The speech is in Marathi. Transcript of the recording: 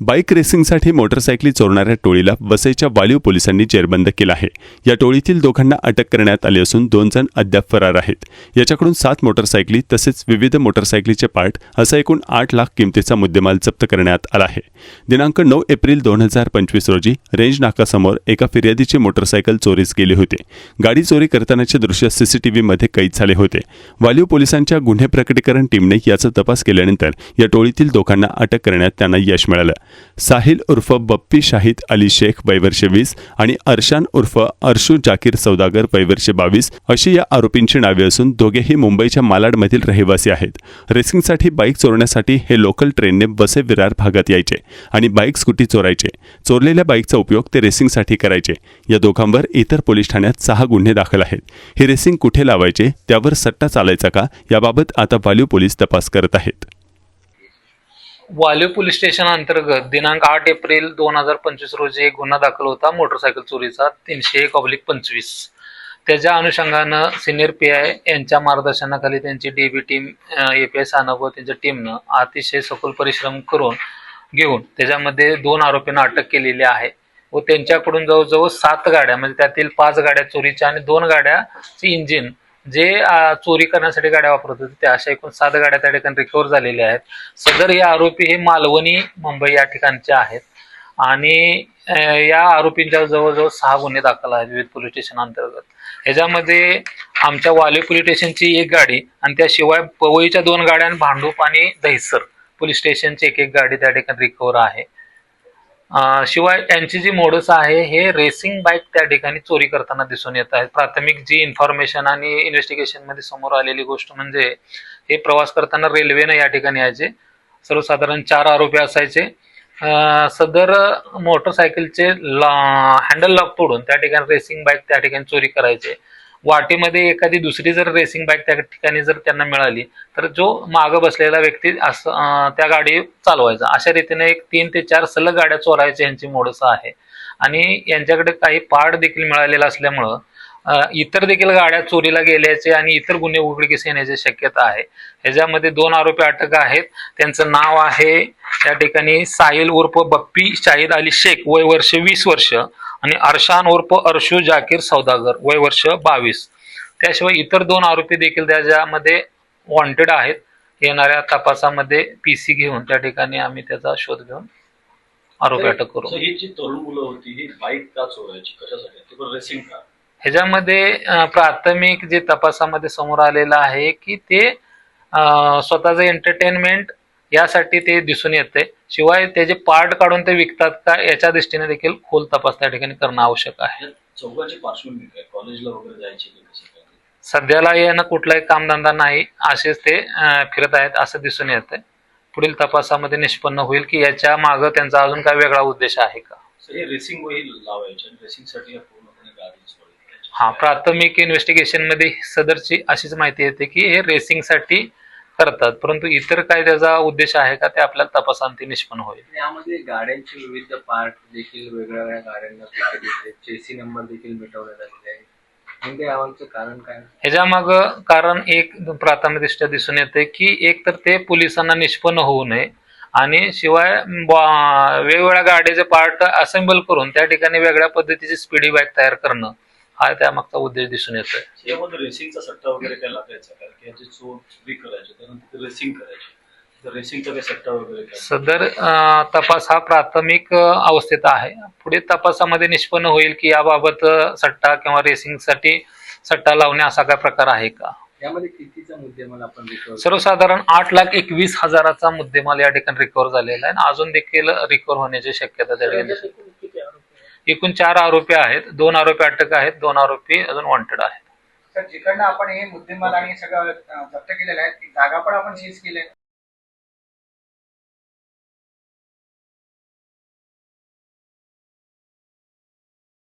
बाईक रेसिंगसाठी मोटरसायकली चोरणाऱ्या टोळीला वसईच्या वालीव पोलिसांनी जेरबंद केला आहे. या टोळीतील दोघांना अटक करण्यात आली असून दोन जण अद्याप फरार आहेत. याच्याकडून सात मोटरसायकली तसेच विविध मोटरसायकलीचे पार्ट असा एकूण आठ लाख किमतीचा मुद्देमाल जप्त करण्यात आला आहे. दिनांक नऊ एप्रिल दोन हजार पंचवीस रोजी रेंज नाकासमोर एका फिर्यादीची मोटरसायकल चोरीस गेली होती. गाडी चोरी करतानाचे दृश्य सीसीटीव्हीमध्ये कैद झाले होते. वालीव पोलिसांच्या गुन्हे प्रकटीकरण टीमने याचा तपास केल्यानंतर या टोळीतील दोघांना अटक करण्यात त्यांना यश मिळालं. साहिल उर्फ बप्पी शाहिद अली शेख वैवर्षे वीस आणि अर्शान उर्फ अर्शू जाकीर सौदागर वैवर्षे बावीस अशी या आरोपींची नावे असून दोघेही मुंबईच्या मालाडमधील रहिवासी आहेत. रेसिंगसाठी बाईक चोरण्यासाठी हे लोकल ट्रेनने बसे विरार भागात यायचे आणि बाईक स्कूटी चोरायचे. चोरलेल्या बाईकचा उपयोग ते रेसिंगसाठी करायचे. या दोघांवर इतर पोलीस ठाण्यात सहा गुन्हे दाखल आहेत. हे रेसिंग कुठे लावायचे त्यावर सट्टा चालायचा का याबाबत आता वालीव पोलीस तपास करत आहेत. वालीव पोलीस स्टेशन अंतर्गत दिनांक आठ एप्रिल दोन हजार पंचवीस रोजी एक गुन्हा दाखल होता मोटरसायकल चोरीचा तीनशे एक ऑब्लिक पंचवीस. त्याच्या अनुषंगानं सिनियर पी आय यांच्या मार्गदर्शनाखाली त्यांची D B team A P I Sanap व त्यांच्या टीमनं अतिशय सखोल परिश्रम करून घेऊन त्याच्यामध्ये दोन आरोपींना अटक केलेली आहे व त्यांच्याकडून जवळजवळ सात गाड्या म्हणजे त्यातील पाच गाड्या चोरीच्या आणि दोन गाड्याचे इंजिन जे चोरी करण्यासाठी गाड्या वापरत होते त्या अशा एकूण सात गाड्या त्या ठिकाणी रिकवर झालेल्या आहेत. सदर हे आरोपी हे मालवणी मुंबई या ठिकाणचे आहेत. आणि या आरोपींच्या जवळजवळ सहा गुन्हे दाखल आहेत विविध पोलीस स्टेशन अंतर्गत. ह्याच्यामध्ये आमच्या वाली पोलीस स्टेशनची एक गाडी आणि त्याशिवाय पवईच्या दोन गाड्या आणि भांडूप आणि दहिसर. पोलीस स्टेशनची एक एक गाडी त्या ठिकाणी रिकवर आहे. शिवाय यांची जी मोडस आहे हे रेसिंग बाईक त्या ठिकाणी चोरी करताना दिसून येत आहेत. प्राथमिक जी इन्फॉर्मेशन आणि इन्व्हेस्टिगेशनमध्ये समोर आलेली गोष्ट म्हणजे हे प्रवास करताना रेल्वेनं या ठिकाणी यायचे. सर्वसाधारण चार आरोपी असायचे. सदर मोटरसायकलचे हँडल लॉक तोडून त्या ठिकाणी रेसिंग बाईक त्या ठिकाणी चोरी करायचे. वाटेमध्ये एखादी दुसरी जर रेसिंग बाईक त्या ठिकाणी जर त्यांना मिळाली तर जो मागं बसलेला व्यक्ती असं त्या गाडी चालवायचा. अशा रीतीने एक तीन ते चार सलग गाड्या चोरायच्या यांची मोडस आहे. आणि यांच्याकडे काही पार्ट देखील मिळालेला असल्यामुळं इतर देखील गाड्या चोरीला गेल्याचे आणि इतर गुन्हे उघडकीस येण्याची शक्यता आहे. ह्याच्यामध्ये दोन आरोपी अटक आहेत. त्यांचं नाव आहे त्या ठिकाणी साहिल उर्फ बप्पी शाहिद अली शेख वय वर्ष वीस वर्ष. आणि अर्शान उर्फ अर्शू जाकीर सौदागर वय वर्ष बावीस. त्याशिवाय इतर दोन आरोपी देखील त्याच्यामध्ये वॉन्टेड आहेत. येणाऱ्या तपासामध्ये पी सी घेऊन त्या ठिकाणी आम्ही त्याचा शोध घेऊन आरोपी अटक करू. ही जी तरुण मुलं होती ही बाईक का चोरायची? कशासाठी? रेसिंग का? ह्याच्यामध्ये प्राथमिक जे तपासामध्ये समोर आलेलं आहे की ते स्वतःचं एंटरटेनमेंट यासाठी ते दिसून येते शिवाय त्याचे पार्ट काढून ते विकतात का याच्या दृष्टीने देखील खोल तपास त्या ठिकाणी करणं आवश्यक आहे. कॉलेजला वगैरे जायची सध्याला यानं कुठलाही कामधंदा नाही असेच ते फिरत आहेत असं दिसून येत पुढील तपासामध्ये निष्पन्न होईल की याच्या मागं त्यांचा अजून काय वेगळा उद्देश आहे का? हे रेसिंग रेसिंगसाठी हा प्राथमिक इन्व्हेस्टिगेशनमध्ये सदरची अशीच माहिती येते की हे रेसिंगसाठी करतात परंतु इतर काय त्याचा उद्देश आहे का ते आपल्याला तपासांती निष्पन्न होईल. यामध्ये गाड्यांचे विविध पार्ट देखील वेगळ्या वेगळ्या गाड्यांना चेसी नंबर देखील मिटवण्यात आलेले आहे. कारण काय? ह्याच्या माग कारण एक प्राथमिकदृष्ट्या दिसून येते की एक तर ते पोलिसांना निष्पन्न होऊ नये आणि शिवाय वेगवेगळ्या गाड्याचे पार्ट असेंबल करून त्या ठिकाणी वेगळ्या पद्धतीची स्पीडी बाईक तयार करणं. हा त्यामागचा उद्देश दिसून येतोय. यामध्ये रेसिंगचा सट्टा वगैरे काय लागायचा? का की याचे चोर चोरी करायचे त्यानंतर रेसिंग करायचे. तर रेसिंगचा काही सट्टा वगैरे काय? सदर तपास हा प्राथमिक अवस्थेत आहे. पुढे तपासामध्ये निष्पन्न होईल की याबाबत सट्टा किंवा रेसिंगसाठी सट्टा लावणे असा काय प्रकार आहे का? यामध्ये कितीचा मुद्देमाल आपण सर्वसाधारण आठ लाख एकवीस हजाराचा मुद्देमाल या ठिकाणी रिकव्हर झालेला आहे आणि अजून देखील रिकव्हर होण्याची शक्यता त्या ठिकाणी. एकूण चार आरोपी आहेत. दोन आरोपी अटक आहेत दोन आरोपी अजून वॉन्टेड आहेत. तर जिकडनं आपण हे मुद्देमाल आणि सगळं जप्त केलेलं आहे ती जागा पण आपण सीज केली आहे.